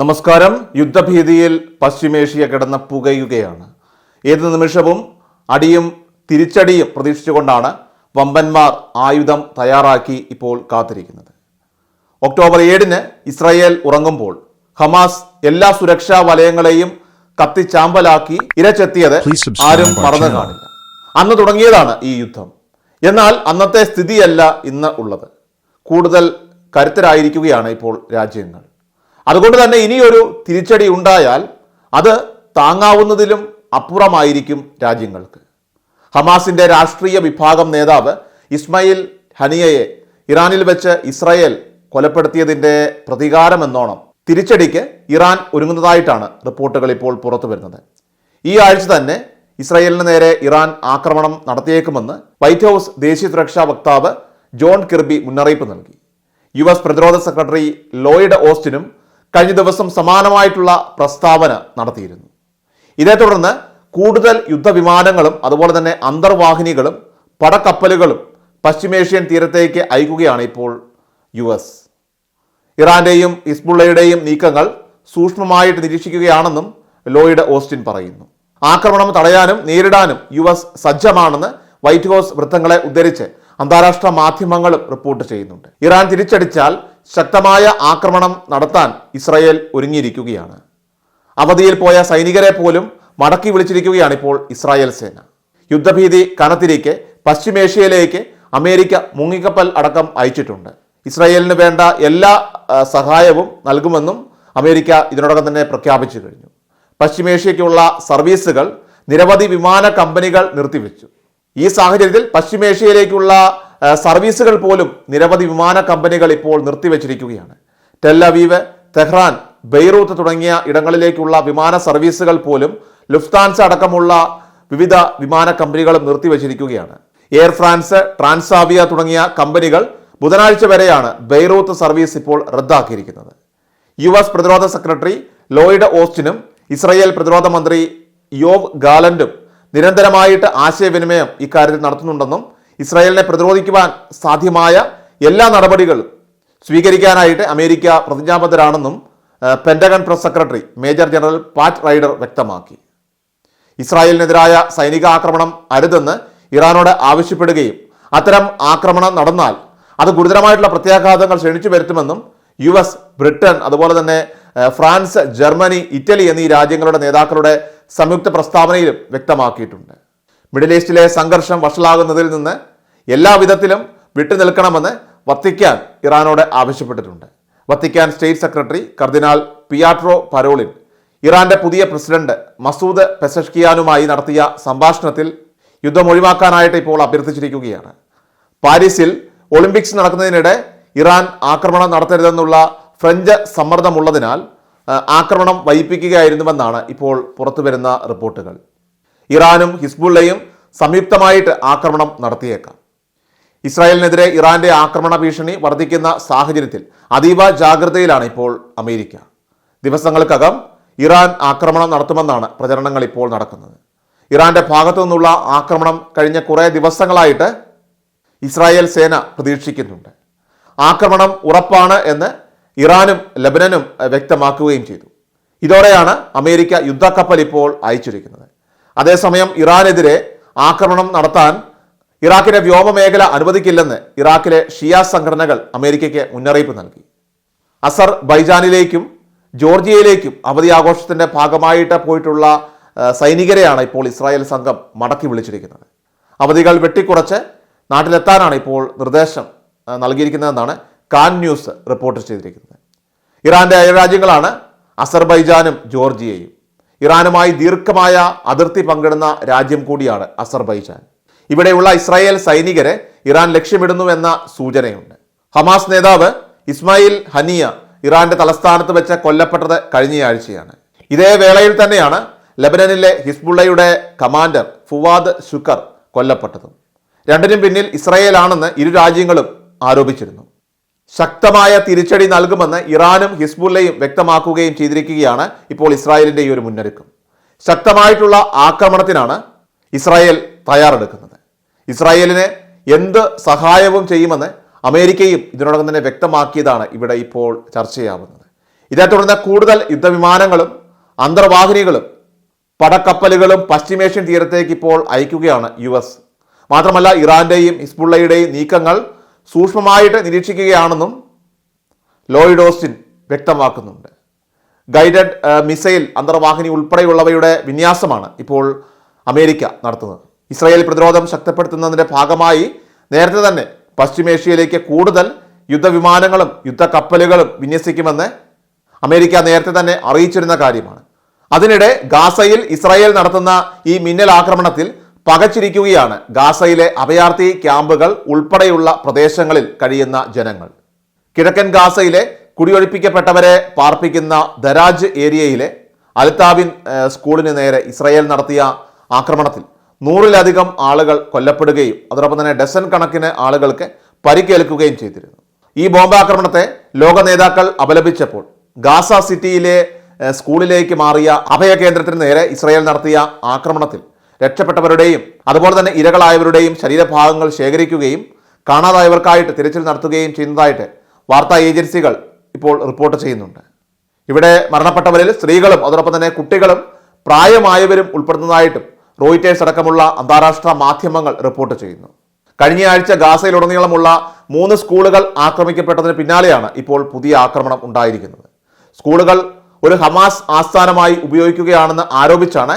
നമസ്കാരം. യുദ്ധഭീതിയിൽ പശ്ചിമേഷ്യ കിടന്ന് പുകയുകയാണ്. ഏത് നിമിഷവും അടിയും തിരിച്ചടിയും പ്രതീക്ഷിച്ചുകൊണ്ടാണ് വമ്പന്മാർ ആയുധം തയ്യാറാക്കി ഇപ്പോൾ കാത്തിരിക്കുന്നത്. ഒക്ടോബർ ഏഴിന് ഇസ്രായേൽ ഉറങ്ങുമ്പോൾ ഹമാസ് എല്ലാ സുരക്ഷാ വലയങ്ങളെയും കത്തിച്ചാമ്പലാക്കി ഇരച്ചെത്തിയത് ആരും പറഞ്ഞു മറന്നു കാണില്ല. അന്ന് തുടങ്ങിയതാണ് ഈ യുദ്ധം. എന്നാൽ അന്നത്തെ സ്ഥിതിയല്ല ഇന്ന് ഉള്ളത്. കൂടുതൽ കരുത്തരായിരിക്കുകയാണ് ഇപ്പോൾ രാജ്യങ്ങൾ. അതുകൊണ്ട് തന്നെ ഇനിയൊരു തിരിച്ചടി ഉണ്ടായാൽ അത് താങ്ങാവുന്നതിലും അപ്പുറമായിരിക്കും രാജ്യങ്ങൾക്ക്. ഹമാസിന്റെ രാഷ്ട്രീയ വിഭാഗം നേതാവ് ഇസ്മയിൽ ഹനിയയെ ഇറാനിൽ വെച്ച് ഇസ്രായേൽ കൊലപ്പെടുത്തിയതിന്റെ പ്രതികാരമെന്നോണം തിരിച്ചടിക്ക് ഇറാൻ ഒരുങ്ങുന്നതായിട്ടാണ് റിപ്പോർട്ടുകൾ ഇപ്പോൾ പുറത്തു വരുന്നത്. ഈ ആഴ്ച തന്നെ ഇസ്രായേലിന് നേരെ ഇറാൻ ആക്രമണം നടത്തിയേക്കുമെന്ന് വൈറ്റ് ഹൗസ് ദേശീയ സുരക്ഷാ വക്താവ് ജോൺ കിർബി മുന്നറിയിപ്പ് നൽകി. യു എസ് പ്രതിരോധ സെക്രട്ടറി ലോയിഡ് ഓസ്റ്റിനും കഴിഞ്ഞ ദിവസം സമാനമായിട്ടുള്ള പ്രസ്താവന നടത്തിയിരുന്നു. ഇതേ തുടർന്ന് കൂടുതൽ യുദ്ധവിമാനങ്ങളും അതുപോലെ തന്നെ അന്തർവാഹിനികളും പടക്കപ്പലുകളും പശ്ചിമേഷ്യൻ തീരത്തേക്ക് അയക്കുകയാണ് ഇപ്പോൾ യു എസ്. ഇറാന്റെയും ഇസ്ബുള്ളയുടെയും നീക്കങ്ങൾ സൂക്ഷ്മമായിട്ട് നിരീക്ഷിക്കുകയാണെന്നും ലോയിഡ് ഓസ്റ്റിൻ പറയുന്നു. ആക്രമണം തടയാനും നേരിടാനും യു എസ് സജ്ജമാണെന്ന് വൈറ്റ് ഹൗസ് വൃത്തങ്ങളെ ഉദ്ധരിച്ച് അന്താരാഷ്ട്ര മാധ്യമങ്ങളും റിപ്പോർട്ട് ചെയ്യുന്നുണ്ട്. ഇറാൻ തിരിച്ചടിച്ചാൽ ശക്തമായ ആക്രമണം നടത്താൻ ഇസ്രായേൽ ഒരുങ്ങിയിരിക്കുകയാണ്. അവധിയിൽ പോയ സൈനികരെ പോലും മടക്കി വിളിച്ചിരിക്കുകയാണ് ഇപ്പോൾ ഇസ്രായേൽ സേന. യുദ്ധഭീതി കനത്തിരിക്കെ പശ്ചിമേഷ്യയിലേക്ക് അമേരിക്ക മുങ്ങിക്കപ്പൽ അടക്കം അയച്ചിട്ടുണ്ട്. ഇസ്രായേലിന് വേണ്ട എല്ലാ സഹായവും നൽകുമെന്നും അമേരിക്ക ഇതിനോടകം തന്നെ പ്രഖ്യാപിച്ചു കഴിഞ്ഞു. പശ്ചിമേഷ്യയ്ക്കുള്ള സർവീസുകൾ നിരവധി വിമാന കമ്പനികൾ നിർത്തിവെച്ചു. ഈ സാഹചര്യത്തിൽ പശ്ചിമേഷ്യയിലേക്കുള്ള സർവീസുകൾ പോലും നിരവധി വിമാന കമ്പനികൾ ഇപ്പോൾ നിർത്തിവെച്ചിരിക്കുകയാണ്. ടെല്ലവീവ് തെഹ്റാൻ ബെയ്റൂത്ത് തുടങ്ങിയ ഇടങ്ങളിലേക്കുള്ള വിമാന സർവീസുകൾ പോലും ലുഫ്താൻസ് അടക്കമുള്ള വിവിധ വിമാന കമ്പനികളും നിർത്തിവെച്ചിരിക്കുകയാണ്. എയർ ഫ്രാൻസ് ട്രാൻസാവിയ തുടങ്ങിയ കമ്പനികൾ ബുധനാഴ്ച വരെയാണ് ബെയ്റൂത്ത് സർവീസ് ഇപ്പോൾ റദ്ദാക്കിയിരിക്കുന്നത്. യു എസ് പ്രതിരോധ സെക്രട്ടറി ലോയിഡ് ഓസ്റ്റിനും ഇസ്രയേൽ പ്രതിരോധ മന്ത്രി യോവ് ഗാലൻഡും നിരന്തരമായിട്ട് ആശയവിനിമയം ഇക്കാര്യത്തിൽ നടത്തുന്നുണ്ടെന്നും ഇസ്രായേലിനെ പ്രതിരോധിക്കുവാൻ സാധ്യമായ എല്ലാ നടപടികളും സ്വീകരിക്കാനായിട്ട് America പ്രതിജ്ഞാബദ്ധരാണെന്നും Pentagon press secretary major general Pat Ryder വ്യക്തമാക്കി. ഇസ്രായേലിനെതിരായ സൈനിക ആക്രമണം അരുതെന്ന് ഇറാനോട് ആവശ്യപ്പെടുകയും അത്തരം ആക്രമണം നടന്നാൽ അത് ഗുരുതരമായിട്ടുള്ള പ്രത്യാഘാതങ്ങൾ ക്ഷണിച്ചു വരുത്തുമെന്നും യു എസ് ബ്രിട്ടൻ അതുപോലെ തന്നെ ഫ്രാൻസ് ജർമ്മനി ഇറ്റലി എന്നീ രാജ്യങ്ങളുടെ നേതാക്കളുടെ സംയുക്ത പ്രസ്താവനയിലും വ്യക്തമാക്കിയിട്ടുണ്ട്. മിഡിൽ ഈസ്റ്റിലെ സംഘർഷം വഷളാകുന്നതിൽ നിന്ന് എല്ലാവിധത്തിലും വിട്ടുനിൽക്കണമെന്ന് വത്തിക്കാൻ ഇറാനോട് ആവശ്യപ്പെട്ടിട്ടുണ്ട്. വത്തിക്കാൻ സ്റ്റേറ്റ് സെക്രട്ടറി കർദിനാൾ പിയാട്രോ പരോളിൻ ഇറാന്റെ പുതിയ പ്രസിഡന്റ് മസൂദ് പെസഷ്കിയാനുമായി നടത്തിയ സംഭാഷണത്തിൽ യുദ്ധം ഒഴിവാക്കാനായിട്ട് ഇപ്പോൾ അഭ്യർത്ഥിച്ചിരിക്കുകയാണ്. പാരീസിൽ ഒളിമ്പിക്സ് നടക്കുന്നതിനിടെ ഇറാൻ ആക്രമണം നടത്തരുതെന്നുള്ള ഫ്രഞ്ച് സമ്മർദ്ദമുള്ളതിനാൽ ആക്രമണം വൈപ്പിക്കുകയായിരുന്നുവെന്നാണ് ഇപ്പോൾ പുറത്തുവരുന്ന റിപ്പോർട്ടുകൾ. ഇറാനും ഹിസ്ബുള്ളയും സംയുക്തമായിട്ട് ആക്രമണം നടത്തിയേക്കാം. ഇസ്രായേലിനെതിരെ ഇറാന്റെ ആക്രമണ ഭീഷണി വർദ്ധിക്കുന്ന സാഹചര്യത്തിൽ അതീവ ജാഗ്രതയിലാണ് ഇപ്പോൾ അമേരിക്ക. ദിവസങ്ങൾക്കകം ഇറാൻ ആക്രമണം നടത്തുമെന്നാണ് പ്രചരണങ്ങൾ ഇപ്പോൾ നടക്കുന്നത്. ഇറാന്റെ ഭാഗത്തു നിന്നുള്ള ആക്രമണം കഴിഞ്ഞ കുറേ ദിവസങ്ങളായിട്ട് ഇസ്രായേൽ സേന പ്രതീക്ഷിക്കുന്നുണ്ട്. ആക്രമണം ഉറപ്പാണ് എന്ന് ഇറാനും ലബനനും വ്യക്തമാക്കുകയും ചെയ്തു. ഇതോടെയാണ് അമേരിക്ക യുദ്ധക്കപ്പൽ ഇപ്പോൾ അയച്ചിരിക്കുന്നത്. അതേസമയം ഇറാനെതിരെ ആക്രമണം നടത്താൻ ഇറാഖിന്റെ വ്യോമമേഖല അനുവദിക്കില്ലെന്ന് ഇറാഖിലെ ഷിയ സംഘടനകൾ അമേരിക്കയ്ക്ക് മുന്നറിയിപ്പ് നൽകി. അസർ ബൈജാനിലേക്കും ജോർജിയയിലേക്കും അവധി ആഘോഷത്തിന്റെ ഭാഗമായിട്ട് പോയിട്ടുള്ള സൈനികരെയാണ് ഇപ്പോൾ ഇസ്രായേൽ സംഘം മടക്കി വിളിച്ചിരിക്കുന്നത്. അവധികൾ വെട്ടിക്കുറച്ച് നാട്ടിലെത്താനാണ് ഇപ്പോൾ നിർദ്ദേശം നൽകിയിരിക്കുന്നതെന്നാണ് കാൻ ന്യൂസ് റിപ്പോർട്ട് ചെയ്തിരിക്കുന്നത്. ഇറാന്റെ അയൽരാജ്യങ്ങളാണ് അസർബൈജാനും ജോർജിയയും. ഇറാനുമായി ദീർഘമായ അതിർത്തി പങ്കിടുന്ന രാജ്യം കൂടിയാണ് അസർബൈജാൻ. ഇവിടെയുള്ള ഇസ്രായേൽ സൈനികരെ ഇറാൻ ലക്ഷ്യമിടുന്നുവെന്ന സൂചനയുണ്ട്. ഹമാസ് നേതാവ് ഇസ്മായിൽ ഹനിയ ഇറാന്റെ തലസ്ഥാനത്ത് വെച്ച് കൊല്ലപ്പെട്ടത് കഴിഞ്ഞയാഴ്ചയാണ്. ഇതേ വേളയിൽ തന്നെയാണ് ലബനനിലെ ഹിസ്ബുള്ളയുടെ കമാൻഡർ ഫുവാദ് ശുക്കർ കൊല്ലപ്പെട്ടതും. രണ്ടിനും പിന്നിൽ ഇസ്രായേലാണെന്ന് ഇരു രാജ്യങ്ങളും ആരോപിച്ചിരുന്നു. ശക്തമായ തിരിച്ചടി നൽകുമെന്ന് ഇറാനും ഹിസ്ബുല്ലയും വ്യക്തമാക്കുകയും ചെയ്തിരിക്കുകയാണ് ഇപ്പോൾ ഇസ്രായേലിന്റെ ഈ ഒരു മുന്നൊരുക്കം. ശക്തമായിട്ടുള്ള ആക്രമണത്തിനാണ് ഇസ്രായേൽ തയ്യാറെടുക്കുന്നത്. ഇസ്രായേലിന് എന്ത് സഹായവും ചെയ്യുമെന്ന് അമേരിക്കയും ഇതിനോടകം തന്നെ വ്യക്തമാക്കിയതാണ് ഇവിടെ ഇപ്പോൾ ചർച്ചയാവുന്നത്. ഇതേ തുടർന്ന് കൂടുതൽ യുദ്ധവിമാനങ്ങളും അന്തർവാഹിനികളും പടക്കപ്പലുകളും പശ്ചിമേഷ്യൻ തീരത്തേക്ക് ഇപ്പോൾ അയക്കുകയാണ് യു എസ്. മാത്രമല്ല ഇറാന്റെയും ഹിസ്ബുള്ളയുടെയും നീക്കങ്ങൾ സൂക്ഷ്മമായിട്ട് നിരീക്ഷിക്കുകയാണെന്നും ലോയിഡ് ഓസ്റ്റിൻ വ്യക്തമാക്കുന്നുണ്ട്. ഗൈഡഡ് മിസൈൽ അന്തർവാഹിനി ഉൾപ്പെടെയുള്ളവയുടെ വിന്യാസമാണ് ഇപ്പോൾ അമേരിക്ക നടത്തുന്നത്. ഇസ്രായേൽ പ്രതിരോധം ശക്തിപ്പെടുത്തുന്നതിന്റെ ഭാഗമായി നേരത്തെ തന്നെ പശ്ചിമേഷ്യയിലേക്ക് കൂടുതൽ യുദ്ധവിമാനങ്ങളും യുദ്ധക്കപ്പലുകളും വിന്യസിക്കുമെന്ന് അമേരിക്ക നേരത്തെ തന്നെ അറിയിച്ചിരുന്ന കാര്യമാണ്. അതിനിടെ ഗാസയിൽ ഇസ്രായേൽ നടത്തുന്ന ഈ മിന്നൽ ആക്രമണത്തിൽ പകച്ചിരിക്കുകയാണ്. ഗാസയിലെ അഭയാർത്ഥി ക്യാമ്പുകൾ ഉൾപ്പെടെയുള്ള പ്രദേശങ്ങളിൽ കഴിയുന്ന ജനങ്ങൾ. കിഴക്കൻ ഗാസയിലെ കുടിയൊഴിപ്പിക്കപ്പെട്ടവരെ പാർപ്പിക്കുന്ന ദരാജ് ഏരിയയിലെ അൽതാബിൻ സ്കൂളിന് നേരെ ഇസ്രായേൽ നടത്തിയ ആക്രമണത്തിൽ നൂറിലധികം ആളുകൾ കൊല്ലപ്പെടുകയും അതോടൊപ്പം തന്നെ ഡസൻ കണക്കിന് ആളുകൾക്ക് പരിക്കേൽക്കുകയും ചെയ്തിരുന്നു. ഈ ബോംബാക്രമണത്തെ ലോക നേതാക്കൾ അപലപിച്ചപ്പോൾ ഗാസ സിറ്റിയിലെ സ്കൂളിലേക്ക് മാറിയ അഭയ കേന്ദ്രത്തിന് നേരെ ഇസ്രായേൽ നടത്തിയ ആക്രമണത്തിൽ രക്ഷപ്പെട്ടവരുടെയും അതുപോലെ തന്നെ ഇരകളായവരുടെയും ശരീരഭാഗങ്ങൾ ശേഖരിക്കുകയും കാണാതായവർക്കായിട്ട് തിരച്ചിൽ നടത്തുകയും ചെയ്യുന്നതായിട്ട് വാർത്താ ഏജൻസികൾ ഇപ്പോൾ റിപ്പോർട്ട് ചെയ്യുന്നുണ്ട്. ഇവിടെ മരണപ്പെട്ടവരിൽ സ്ത്രീകളും അതോടൊപ്പം തന്നെ കുട്ടികളും പ്രായമായവരും ഉൾപ്പെടുന്നതായിട്ടും റോയിറ്റേഴ്സ് അടക്കമുള്ള അന്താരാഷ്ട്ര മാധ്യമങ്ങൾ റിപ്പോർട്ട് ചെയ്യുന്നു. കഴിഞ്ഞ ആഴ്ച ഗാസയിലുടനീളമുള്ള മൂന്ന് സ്കൂളുകൾ ആക്രമിക്കപ്പെട്ടതിന് പിന്നാലെയാണ് ഇപ്പോൾ പുതിയ ആക്രമണം ഉണ്ടായിരിക്കുന്നത്. സ്കൂളുകൾ ഒരു ഹമാസ് ആസ്ഥാനമായി ഉപയോഗിക്കുകയാണെന്ന് ആരോപിച്ചാണ്